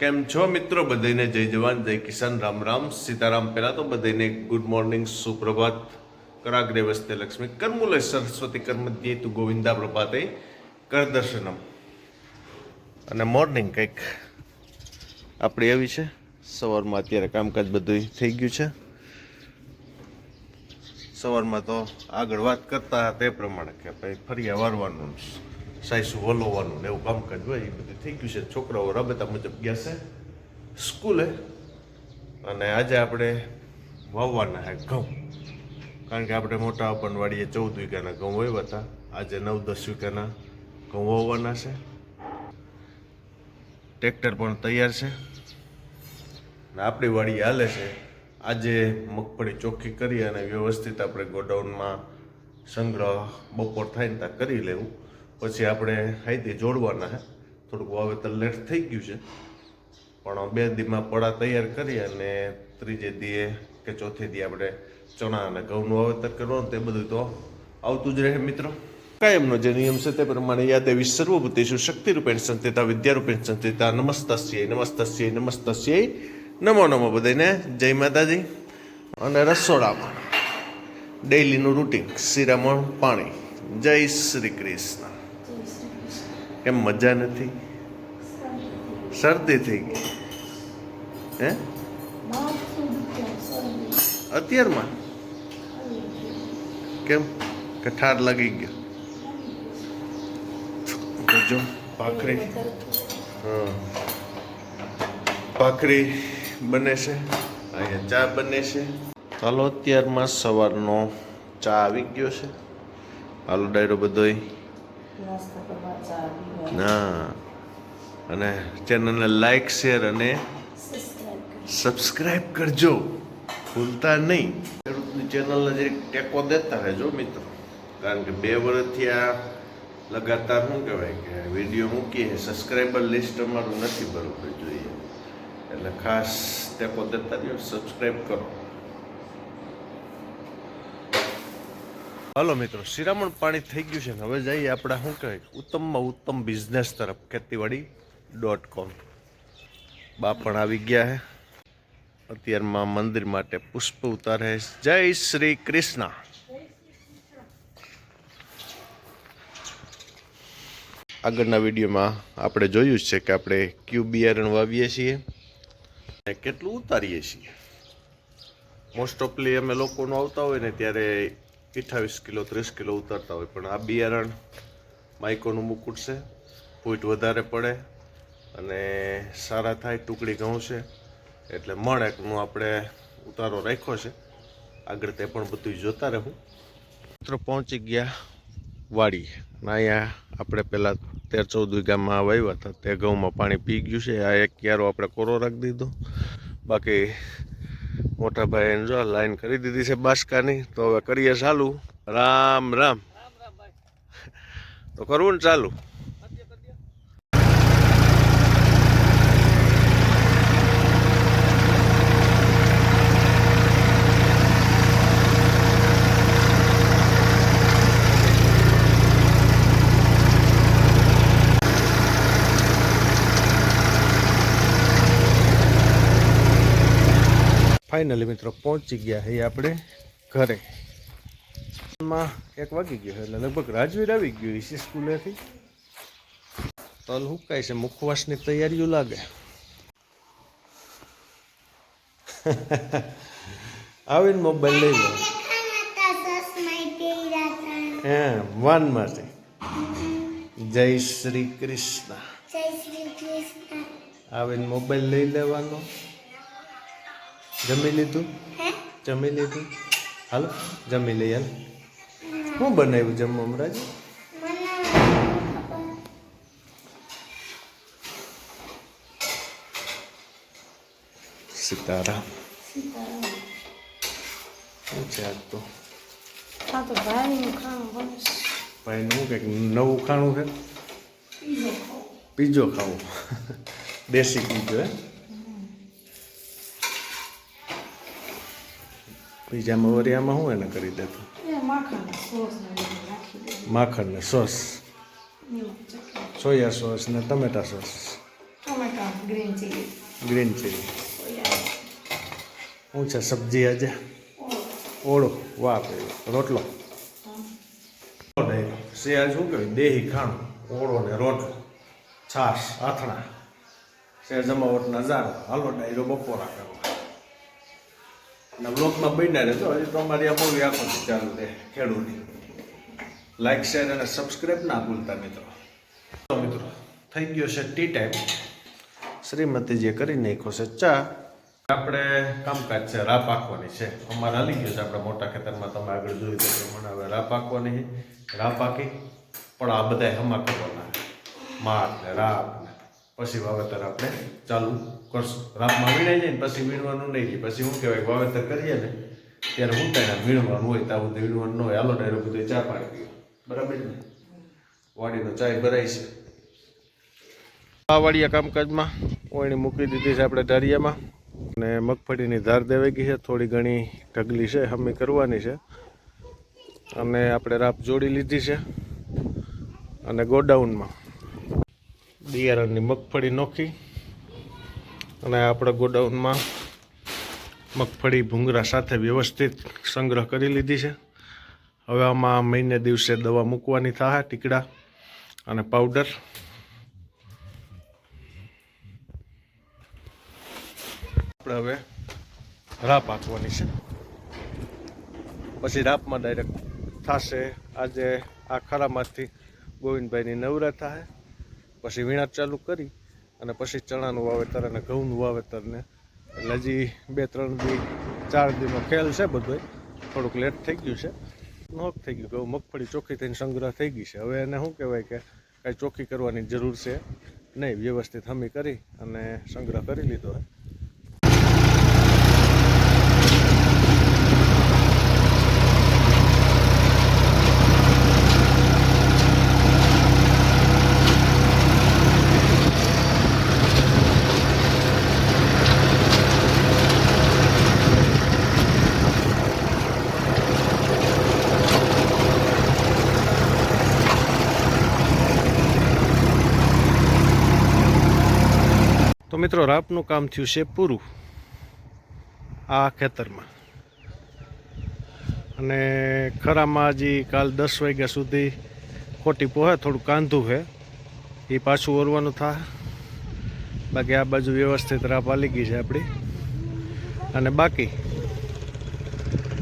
કેમ છો મિત્રો? બધાને જય જવાન, જય કિસાન. રામ રામ. સીતારામ પહેલાં તો બધાને ગુડ મોર્નિંગ સુપ્રભાત. કરાગ્રે વસ્તે લક્ષ્મી. કરમૂલે સરસ્વતી કર્મધ્યે તુ ગોવિંદા પ્રભાતે કર દર્શનમ. અને મોર્નિંગ કંઈક આપણી એવી છે. સવારમાં અત્યારે કામકાજ બધું થઈ ગયું છે. સવારમાં તો આગળ વાત કરતા તે પ્રમાણે કે ભાઈ ફરી વારવાનું સાઈસું વલોવાનું ને એવું કામકાજ હોય એ બધું થઈ ગયું છે છોકરાઓ રમતા મુજબ ગયા છે સ્કૂલે અને આજે આપણે વાવવાના હે ઘઉં કારણ કે આપણે મોટા અપનવાડીએ ચૌદ વીઘાના ઘઉં વાવ્યા હતા આજે નવ દસ વીઘાના ઘઉં વાવવાના છે ટ્રેક્ટર પણ તૈયાર છે ને આપણી વાડી હાલે છે આજે મગફળી ચોખ્ખી કરી અને વ્યવસ્થિત આપણે ગોડાઉનમાં સંગ્રહ બપોર થાય ને ત્યાં કરી લેવું પછી આપણે હાઈથી જોડવાના છે થોડુંક વાવેતર લેટ થઈ ગયું છે. પણ બે દીમાં પડા તૈયાર કરી અને ત્રીજે દીએ કે ચોથે દી આપણે ચણા અને ઘઉંનું વાવેતર કરવાનું તે બધું તો આવતું જ રહે મિત્રો. કાયમનો જે નિયમ છે તે પ્રમાણે યાદેવી સર્વભૂતેષુ શક્તિરૂપેણ સંસ્થિતા વિદ્યારૂપેણ સંસ્થિતા નમસ્તસ્ય નમસ્તસ્ય નમસ્તસ્ય. નમો નમો બધાને જય માતાજી. અને રસોડામાં ડેઇલીનું રૂટીન શિરામણ પાણી. જય શ્રી કૃષ્ણ. કેમ મજા નથી? શરદી થઈ ગઈ. હે? અત્યારમાં? કેમ? કે ઠાર લાગી ગયો. જો, ભાખરી. હા. ભાખરી બને છે. અહીંયા ચા બને છે. ચાલો અત્યારમાં સવારનો ચા આવી ગયો છે. હાલો, ડાયરો બધોય ના અને ચેનલને લાઈક શેર અને સબસ્ક્રાઈબ કરજો. ભૂલતા નહીં. ખેડૂતની ચેનલને જે ટેકો દેતા રહેજો મિત્રો. કારણ કે બે વર્ષથી આ લગાતાર શું કહેવાય કે વીડિયો મૂકીએ સબસ્ક્રાઈબર લિસ્ટ અમારું નથી બરોબર જોઈએ. એટલે ખાસ ટેકો દેતા રહ્યો સબસ્ક્રાઈબ કરો. હાલો મિત્રો, શિરામણ પાણી થઈ ગયું છે ને હવે જઈએ આપણે શું કહેવાય ઉત્તમમાં ઉત્તમ બિઝનેસ તરફ, ખેતીવાડી ડોટ કોમ બા પણ આવી ગયા હે. અત્યારમાં મંદિર માટે પુષ્પ ઉતારે જય શ્રી કૃષ્ણ. આગળના વિડીયોમાં આપણે જોયું છે કે આપણે ક્યુ બિયારણ વાવીએ છીએ અને કેટલું ઉતારીએ છીએ. મોસ્ટ ઓફલી અમે લોકોનું આવતા હોય ને ત્યારે અઠ્ઠાવીસ કિલો, ત્રીસ કિલો ઉતારતા હોય. પણ આ બિયારણ માઇકોનું મુકુટ છે. ફૂટ વધારે પડે અને સારા થાય, ટુકડી ઘઉં છે. એટલે મણ એકનું આપણે ઉતારો રાખ્યો છે. આગળ તે પણ બધું જોતા રહું. મિત્રો પહોંચી ગયા વાડી અહીંયા આપણે પહેલાં તેર ચૌદ વીઘામાં વાવ્યા હતા. તે ઘઉંમાં પાણી પી ગયું છે. આ એક ક્યારો આપણે કોરો રાખી દીધો. બાકી મોટા ભાઈ જો લાઈન કરી દીધી છે બાસકાની તો હવે કરીએ ચાલુ. રામ રામ. તો કરવું ને ચાલુ. ફાઇનલી મિત્રો પહોંચી ગયા છે આપણે ઘરે. માં એક વાગી ગયો એટલે લગભગ રાજવીર આવી ગયું છે સ્કૂલેથી. તલ હુકાય છે મુખવાસની તૈયારીઓ લાગે. આવીને મોબાઈલ લઈ લો. વાન વાનમાંથી જય શ્રી કૃષ્ણ. આવીને મોબાઈલ લઈ લેવાનો. જમી લીધું? જમી લીધું? હાલો જમી લઈ હાલ શું બનાવ્યું જમવા હમણાં જ સીતારામ શું છે આજ તો? હા તો ભાઈનું કંઈક નવું ખાણું છે? પીઝો ખાવું. દેશી પીઝો હે? પીઝામાં આમાં શું એને કરી દેતું? માખણ સોસ ને સોસ. સોયા સોસ ને ટમેટા sauce. Green chilli. Green chilli. શું છે સબ્જી આજે? ઓળો. વાહ રોટલો. શિયાળ શું કહેવાય દેહી ખાણું. ઓળો ને રોટલો. છાશ આથણા. શેર જમાવટના ઝાડ હાલો ડાયરો બપોરા કરવા. અને બ્લોકમાં બન્યા રહે તો હજી તો અમારી આ મૂવી આખો ચાલુ રહે ખેડૂતની. લાઇક શેર અને સબસ્ક્રાઈબ ના ભૂલતા મિત્રો. મિત્રો, થઈ ગયો છે ટી ટાઈમ શ્રીમતીજીએ કરી નાખ્યો છે ચા. આપણે કામકાજ છે રા પાકવાની છે. અમારે હાલી ગયો છે આપણે મોટા ખેતરમાં. તમે આગળ જોયું તો પ્રમાણે હવે રા પાકવાની છે. રા પાકી. પણ આ બધા હમા કરવાના માર ને રાપ ને. પછી વાવેતર આપણે ચાલુ કરશું રાપમાં વીણાઈ જાય ને પછી વીણવાનું નહીં રહે પછી શું કહેવાય? વાવેતર કરીએ ને ત્યારે હું કાંઈ વીણવાનું હોય ત્યાં વીણવાનું ન હોય. હાલો ડાયરો બધું ચા પાડી ગયો બરાબર ને? વાડીનો ચાય ભરાય છે. આ વાડિયા કામકાજમાં ઓયણી મૂકી દીધી છે આપણે ધારિયામાં. અને મગફળીની ધાર દેવાઈ ગઈ છે. થોડી ઘણી ઢગલી છે હમી કરવાની છે. અને આપણે રાપ જોડી લીધી છે. અને ગોડાઉનમાં બિયારણની મગફળી નોખી. અને આપણે ગોડાઉનમાં મગફળી ભૂંગરા સાથે વ્યવસ્થિત સંગ્રહ કરી લીધી છે. હવે આમાં મહિને દિવસે દવા મૂકવાની થાય ટીકડા અને પાવડર. આપણે હવે રાપ આપવાની છે. પછી રાપમાં ડાયરેક્ટ થશે. આજે આ ખરામાંથી ગોવિંદભાઈની નવરા થાય. પછી વીણા ચાલુ કરી અને પછી ચણાનું વાવેતર અને ઘઉંનું વાવેતરને એટલે હજી બે, ત્રણ દી, ચાર દીનો ખેલ છે બધોય થોડુંક લેટ થઈ ગયું છે. નોક થઈ ગયું ઘઉં મગફળી ચોખ્ખી થઈને સંગ્રહ થઈ ગઈ છે. હવે એને શું કહેવાય કે કાંઈ ચોખ્ખી કરવાની જરૂર છે નહીં. વ્યવસ્થિત હમી કરી અને સંગ્રહ કરી લીધો છે મિત્રો, રાપનું કામ થયું છે પૂરું. આ ખેતરમાં. અને ખરામાં હજી કાલ દસ વાગ્યા સુધી ખોટી પોહે, થોડું કાંધું છે એ પાછું ઓરવાનું થાય. બાકી આ બાજુ વ્યવસ્થિત રાપ આલી ગઈ છે આપણી. અને બાકી,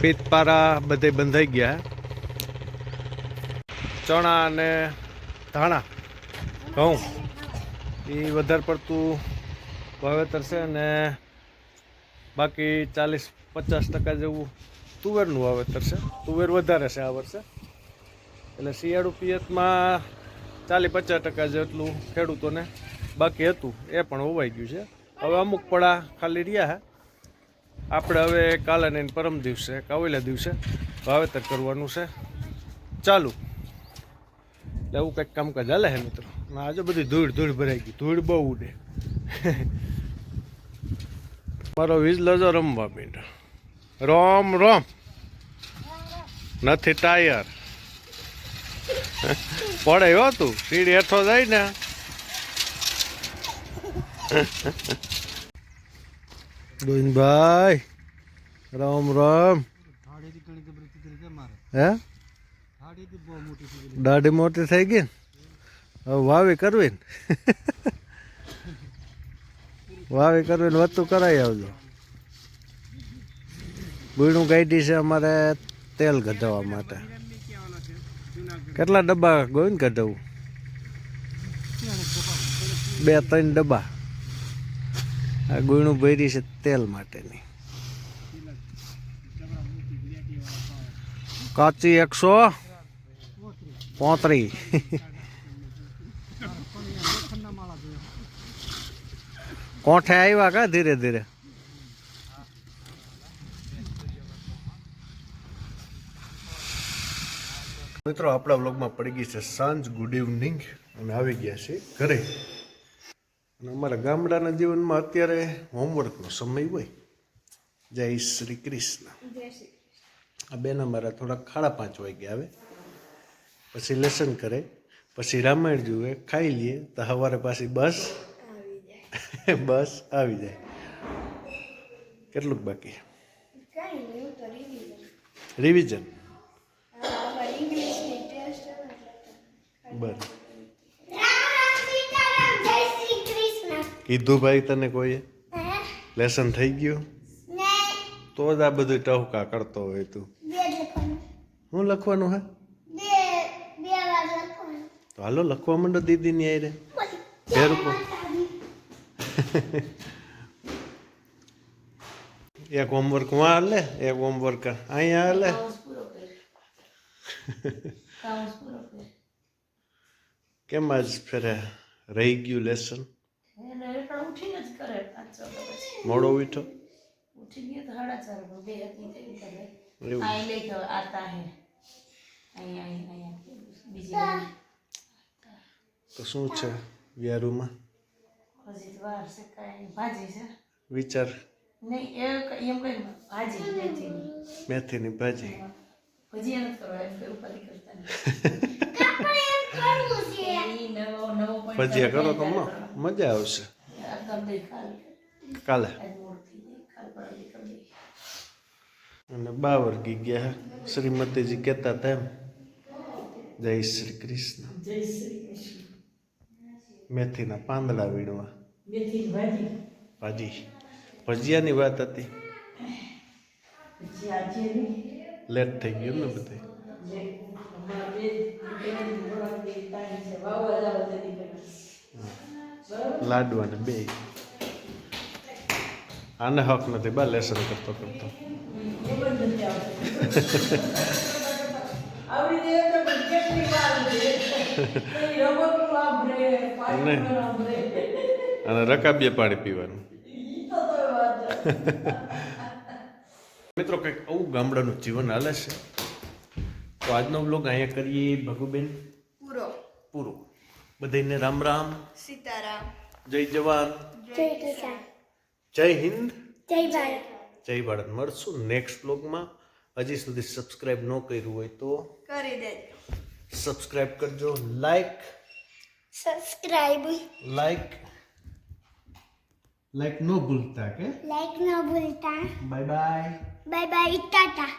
પીતપારા બધે બંધાઈ ગયા ચણા અને ધાણા, ઘઉં એ વધારે પડતું વાવેતર છે અને બાકી ચાલીસ પચાસ ટકા જેવું તુવેરનું વાવેતર છે તુવેર વધારે છે આ વર્ષે. એટલે શિયાળુ પિયતમાં ચાલીસ પચાસ ટકા જેટલું ખેડૂતોને બાકી હતું. એ પણ હોવાઈ ગયું છે. હવે અમુક પડા ખાલી રહ્યા હે. આપણે હવે કાલે નહીં પરમ દિવસે કાવેલા દિવસે વાવેતર કરવાનું છે. ચાલુ. એટલે એવું કંઈક કામકાજ હાલે છે મિત્રો? આજે બધી ધૂળ ધૂળ ભરાઈ ગઈ. ધૂળ બહુ ઉડે. મારો વીજલો જો રમવા માંડ્યો. રોમ રોમ. નથી ટાયર. પડે હો તું. સીડી હેઠો જાય ને. ગોવિંદભાઈ, રામ રામ. હે? દાઢી મોટી થઈ ગઈ ને? હવે વાવી કરવી ને. વાવી કરવી ને વસ્તુ કરાવી આવજો. બીણું ગાઈડી છે અમારે તેલ ગધવા માટે. કેટલા ડબ્બા ગોઈને ગધવું? બે, ત્રણ ડબ્બા. આ ગુણું ભરી છે તેલ માટેની. કાચી એકસો પોત્રી કોઠે આવ્યા કા ધીરે ધીરે? મિત્રો આપણા વ્લોગમાં પડી ગઈ છે સાંજ ગુડ ઇવનિંગ અને આવી ગયા છે ઘરે. અને અમારા ગામડાના જીવનમાં અત્યારે હોમવર્કનો સમય હોય. જય શ્રી કૃષ્ણ. આ બેન અમારા થોડાક ખાડા પાંચ વાગ્યા આવે. પછી લેસન કરે. પછી રામાયણ જુએ ખાઈ લઈએ તો સવારે પાછી બસ બસ આવી જાય. કેટલુંક બાકી? રિવિઝન રિવિઝન અમારે ઇંગ્લિશની ટેસ્ટ આવે એટલે બર રામ રામ સીતારામ જય શ્રી કૃષ્ણ કીધું ભાઈ તને કોઈએ? લેસન થઈ ગયું? તો જ આ બધું ટહુકા કરતો હોય તું. હું લખવાનું હે? તો હાલો લખવા માંડો દીદીની આઈ રે બે રૂપિયા. એક હોમવર્કમાં હાલે એક હોમવર્ક અહીંયા હાલે કેમ આજ ફેરે રહી ગયું લેસન મોડો ઉઠો ઉઠી ગયો તો સાડા ચાર બે હતી લઈ તો આતા હે અહીં અહીં અહીંયા બીજી તો શું છે વ્યારુમાં હજી વાર છે કાંઈ ભાજી છે. વિચાર. નહીં એ એમ કઈ ભાજી મેથીની મેથીની ભાજી. નથી કરવા એમ કઈ ઉપાધિ કરતા ભજીયા કરો તો મજા આવશે. કાલ. અને બાવર ગી ગયા. શ્રીમતીજી કહેતા હતા એમ જય શ્રી કૃષ્ણ. જય શ્રી કૃષ્ણ. મેથીના પાંદડા વીણવા. મેથી ભાજી? ભાજી. ભજીયાની વાત હતી. લેટ થઈ ગયું ને બધે લાડવાને બે છે આને હક નથી બા લેસન કરતો કરતો. આવડી દે તો બજેટની વાત કઈ નહીં. અને રકાબીએ પાણી પીવાનું. મિત્રો કંઈક આવું ગામડાનું જીવન હાલે છે? તો આજનો બ્લોગ અહીંયા કરીએ ભગુબેન. પૂરો. પૂરો. બધાને રામ રામ. સીતારામ. જય જવાન. જય કિસાન. જય હિન્દ. જય ભારત. જય ભારત. મળશું નેક્સ્ટ બ્લોગમાં હજી સુધી સબસ્ક્રાઇબ ન કર્યું હોય તો કરી દેજો. સબસ્ક્રાઇબ કરજો લાઈક સબસ્ક્રાઇબ લાઈક લાઈક ન ભૂલતા કે લાઈક ન ભૂલતા bye bye bye bye tata